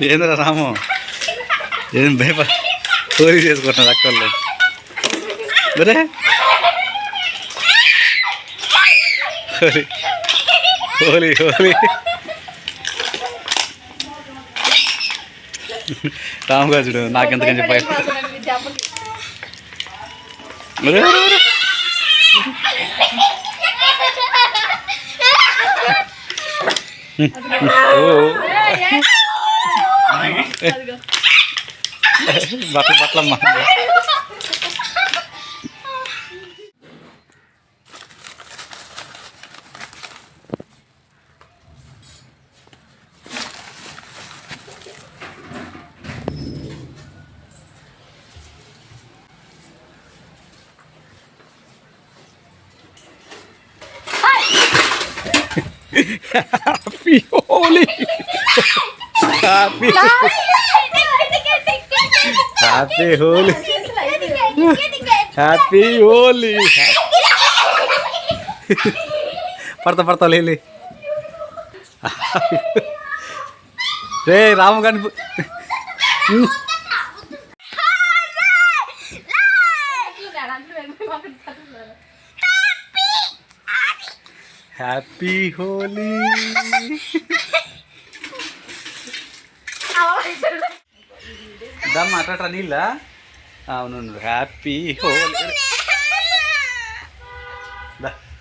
ఏంద్రా రాము? ఏం భయప కోరి చేసుకుంటున్నారు అక్కల్లో మరే? హోలీ హోలీ హోలీ. రాము గారు చూడు నాకెంతకని చెప్పాయి మరే? ఓ. Batu bat lemah. Happy Holy! Happy happy Holi happy Holi పడతా పడతా లేలే రే రాము గాని హ్యాపీ హోలీ దమ్ అట్ట నీళ్ళ? అవును హ్యాపీ హోలీ.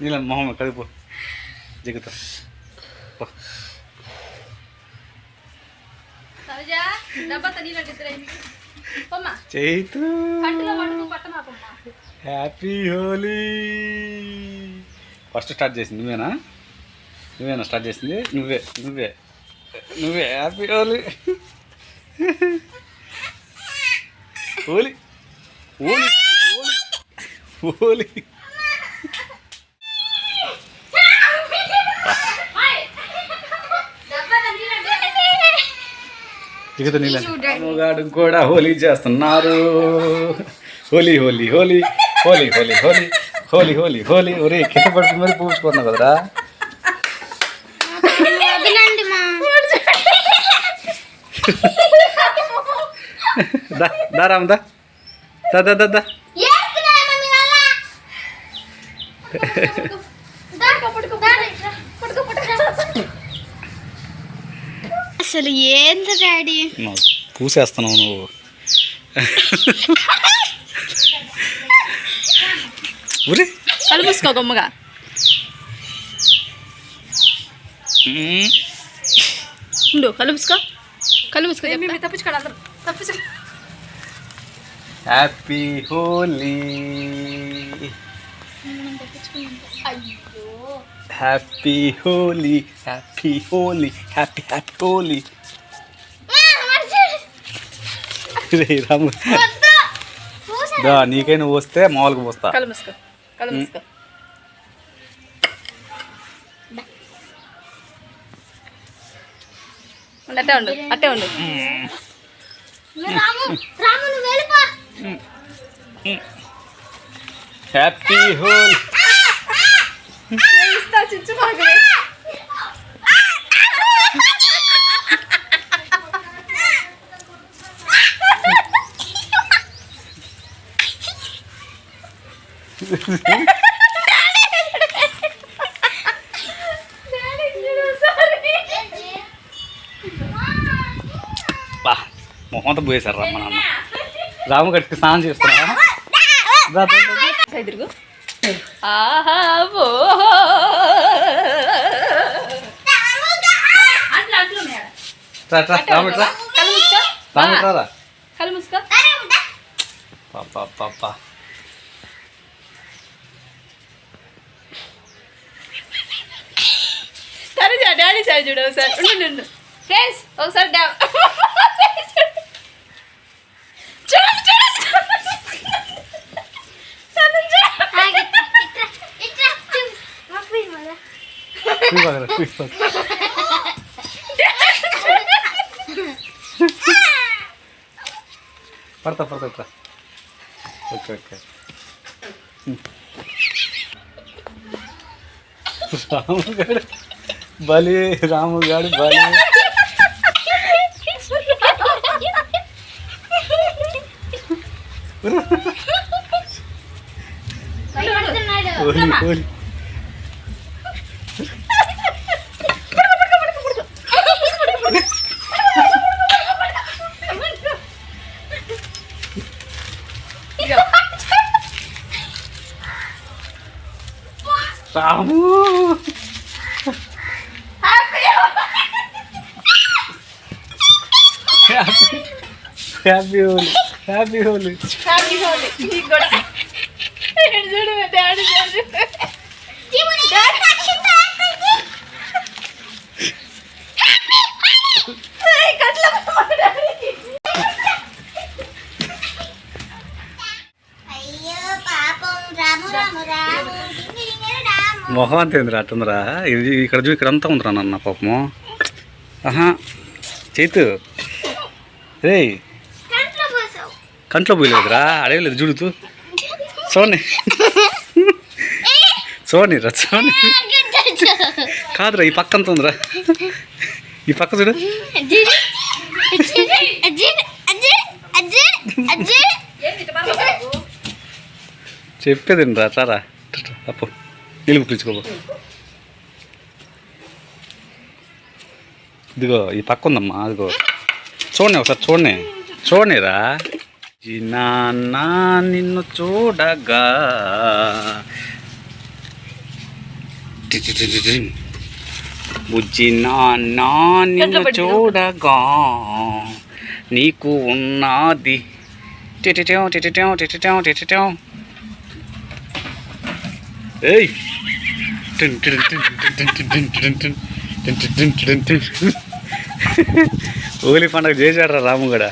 నీళ్ళ మొహం కడుపు జిగుతా. Chaitu. Happy Holi. First start చేసింది నువ్వేనా? నువ్వేనా స్టార్ట్ చేసింది? నువ్వే నువ్వే. నువ్వే హ్యాపీ హోలీ హోలీ హోలీ హోలీ హోలీ డబ్బా తనీలంటే దిగుతా నీళ్ళ. అమ్మగాడు కూడా హోలీ చేస్తున్నారు. హోలీ హోలీ హోలీ. హోలీ హోలీ హోలీ. హోలీ హోలీ హోలీ. ఒరే కింద పడుతుంది మరి పూసుకున్నావు కదరా? దా దా రామ్ దా. దా దా దా అసలు ఏంది డాడీ? పూసేస్తున్నావు నువ్వు. ఉరి. కలుపుసుకో గొమ్మగా. ఉండు కలుపుసుకో కలుపుసుకో తప్పించుకోండి అందరూ. తప్పించుకో happy Holi happy Holi happy Holi happy happy Holi రే రాము. దా నీకై నువ్వు వస్తే మామూలుగా పోస్తా. అట్టే ఉండు అట్టే ఉండు. రాము రాము నువ్వు వెళ్ళిపో. Happy Hun. Wah, mohon tuh gue serem mana-mana. రాము గడికి స్నానం చేస్తున్నా ఎదురుగు ఆహా కళ్ళు ముసుకో. పాపా డాడీ సరే చూడు ఒకసారి. ఫ్రెండ్స్ ఒకసారి Quick bak hele, quick bak. ಬರ್ತಾ ಬರ್ತಾ ಬರ್ತಾ ಓಕೆ ಓಕೆ ರಾಮು ಗಾಡಿ ಬಲಿ ರಾಮು ಗಾಡಿ ಬಲಿ ഓടി ഓടി Happy Holi. Happy Holi. Happy Holi. Happy Holi. చూడు చూడు మా డాడీ. అయ్యో పాపం రాము రాము రాము డింగిరింగిరి రాము మొహం అంతేందిరా అట్టుందిరా? ఇది ఇక్కడ చూ ఇక్కడ అంతా ఉందిరా నాన్న పాపము. ఆహా చేతు. రే కంట్లో పోయలేదురా అడగలేదు చూడుతూ చూడండి చూడండి రా చూడండి కాదురా ఈ పక్క అంత ఉందిరా. ఈ పక్క చూడు. చెప్పేది రా చారా అప్పు. నిలుపు పిలుచుకోబో ఇదిగో ఈ పక్క ఉందమ్మా అదిగో చూడండి ఒకసారి చూడండి చూడండిరా ఈ నిన్ను చూడగా బుజ్జి నాన్న నిన్ను చూడగా నీకు ఉన్నది టిటిటం టిటిటం టిటిటం టిటిటం ఏయ్ ఓలి పండుగ చేశాడు రాము కూడా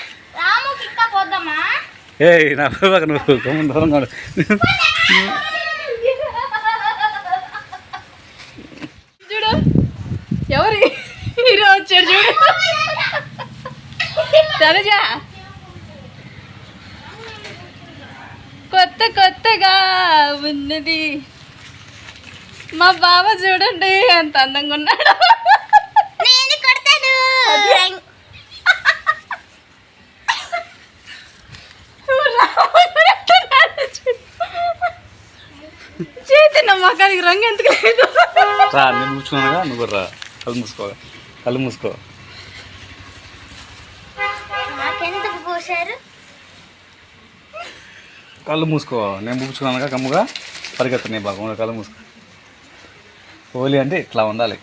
ఏయ్ నా బాగా నువ్వు కొమ్మ దూరంగా చూడు. ఎవరు హీరో వచ్చాడు చూడు. తనుజా. కొత్త కొత్తగా ఉన్నది. మా బావ చూడండి ఎంత అందంగా ఉన్నాడు నేను కొడతాను చేతి నా మొఖానికి రంగు ఎందుకు లేదు? రా నేను మూసుకున్నాగా నువ్వు రా. కళ్ళు మూసుకో. కళ్ళు మూసుకో. కళ్ళు మూసుకో. నేను మూసుకున్నానుగా కమ్ముగా. పరిగెత్తున్నాయి బాగా కళ్ళు మూసుకో. హోలీ అంటే ఇట్లా ఉండాలి.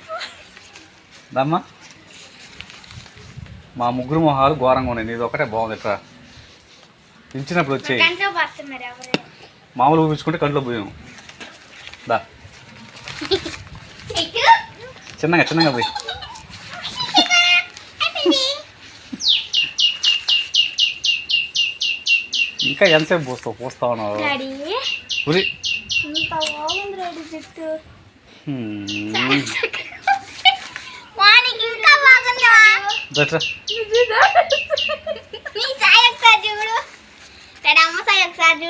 దమ్మా మా ముగ్గురు మొహాలు ఘోరంగా ఉన్నాయి. నీది ఒకటే బాగుంది ఇట్లా పిలిచినప్పుడు వచ్చాయి. మామూలు ఊపించుకుంటే కంట్లో పోయాం. దా. చిన్నగా చిన్నగా పోయి. ఇంకా ఎంతసేపు పోస్తావు పోస్తా ఉన్నావు? పులి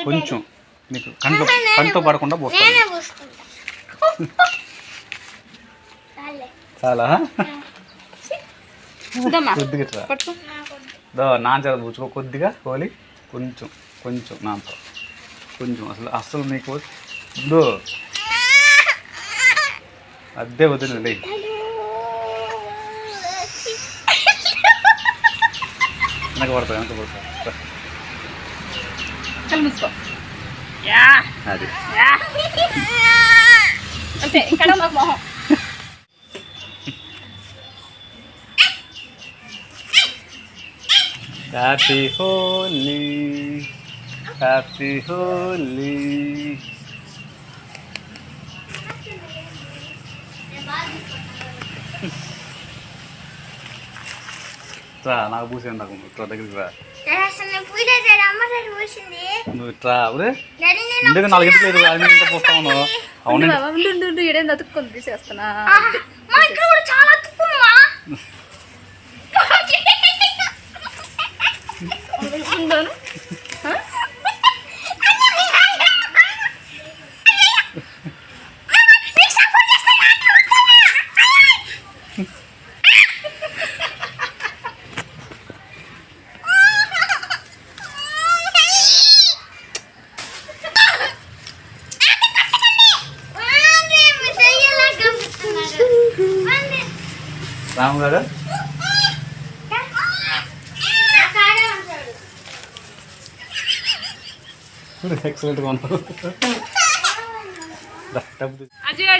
కొంచెం. మీకు కంట్లో కంట్లో పడకుండా పోస్తాను. చాలా కొద్దిగా నాంచాల పూసుకో కొద్దిగా కోలి కొంచెం కొంచెం నాంచో కొంచెం అసలు అసలు మీకు దో. అదే వదిలేదు వెనక పడుతుంది వెనక పడుతుంది అది యా అంతే ఇక్కడ మాకు మొహం హ్యాపీ హోలీ హ్యాపీ హోలీ ఇట్రా నాకు పూసే నాకు ఇట్రా దగ్గరికి రా డాడీ అసలు నేను పూయలేదు డాడీ అమ్మ డాడీ పూసింది నువ్వు ఇట్రా అదే డాడీ నేను ఇందుకు నాలుగు ఇంటికి లేదు ఇంకా పోస్తా ఉన్నావు. ఉండు అవునండి బాబా ఉండు ఉండు ఏడేం అతుక్కొని తీసేస్తున్నా ఆహా, మా ఇక్కడ కూడా చాలా తుక్కుమా ఉండాను ఆ? రాము గారు ఎక్సలెంట్గా ఉన్నావు రా, డబ్బు తీసుకో. అజయ్ గారు?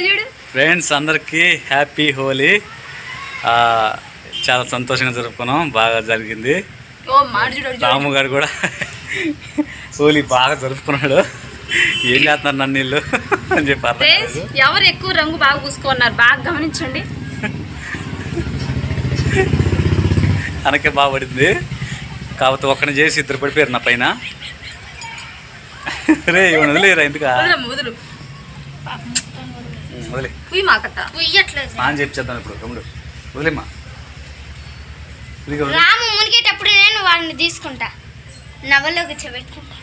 చూడు. ఫ్రెండ్స్ అందరికీ హ్యాపీ హోలీ. ఆ, చాలా సంతోషంగా జరుపుకున్నాం బాగా జరిగింది. రాము గారు కూడా హోలీ బాగా జరుపుకున్నాడు. ఏం చేస్తున్నారు నన్ను వీళ్ళు? అని చెప్పి అర్థం ఫ్రెండ్స్ కాలేదు. ఎవరు ఎక్కువ రంగు బాగా పూసుకున్నారు? బాగా గమనించండి. అనకే బాగా పడింది కాకపోతే ఒక్కని చేసి ఇద్దరు పడిపోయారు నా పైన. రే ఇవన్నీ వదిలేరా ఎందుకా? వదులు. అని చెప్పి చేద్దాం ఇప్పుడు తమ్ముడు వదిలేమ్మా. రాము మునిగేటప్పుడు నేను వాడిని తీసుకుంటా. నవలో కూర్చోబెట్టుకుంటా